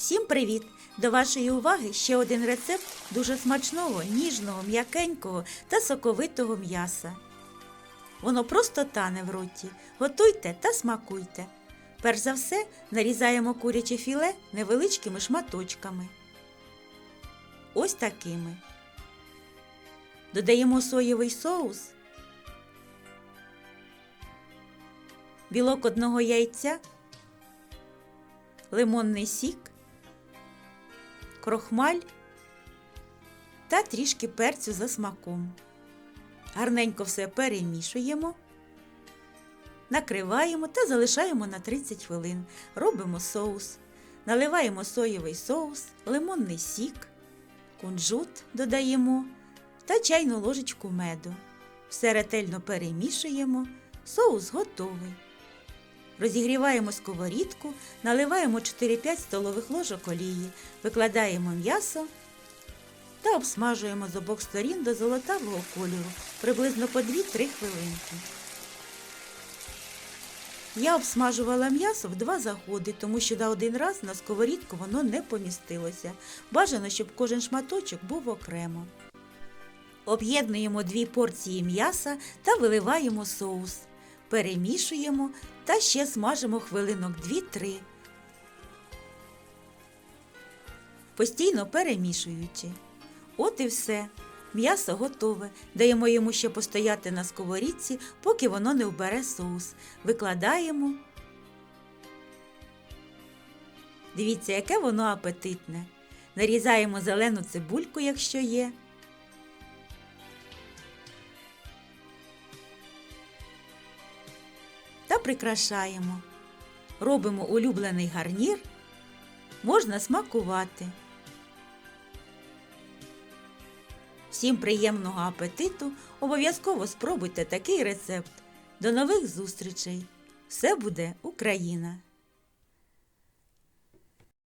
Всім привіт! До вашої уваги ще один рецепт дуже смачного, ніжного, м'якенького та соковитого м'яса. Воно просто тане в роті. Готуйте та смакуйте. Перш за все нарізаємо куряче філе невеличкими шматочками. Ось такими. Додаємо соєвий соус, білок одного яйця, лимонний сік, крохмаль та трішки перцю за смаком. Гарненько все перемішуємо, накриваємо та залишаємо на 30 хвилин. Робимо соус. Наливаємо соєвий соус, лимонний сік, кунжут додаємо та чайну ложечку меду. Все ретельно перемішуємо. Соус готовий. Розігріваємо сковорідку, наливаємо 4-5 столових ложок олії, викладаємо м'ясо та обсмажуємо з обох сторін до золотавого кольору приблизно по 2-3 хвилинки. Я обсмажувала м'ясо в два заходи, тому що на один раз на сковорідку воно не помістилося. Бажано, щоб кожен шматочок був окремо. Об'єднуємо дві порції м'яса та виливаємо соус. Перемішуємо та ще смажимо хвилинок 2-3. Постійно перемішуючи. От і все. М'ясо готове. Даємо йому ще постояти на сковорідці, поки воно не вбере соус. Викладаємо. Дивіться, яке воно апетитне. Нарізаємо зелену цибульку, якщо є. Та прикрашаємо. Робимо улюблений гарнір. Можна смакувати. Всім приємного апетиту! Обов'язково спробуйте такий рецепт. До нових зустрічей! Все буде Україна!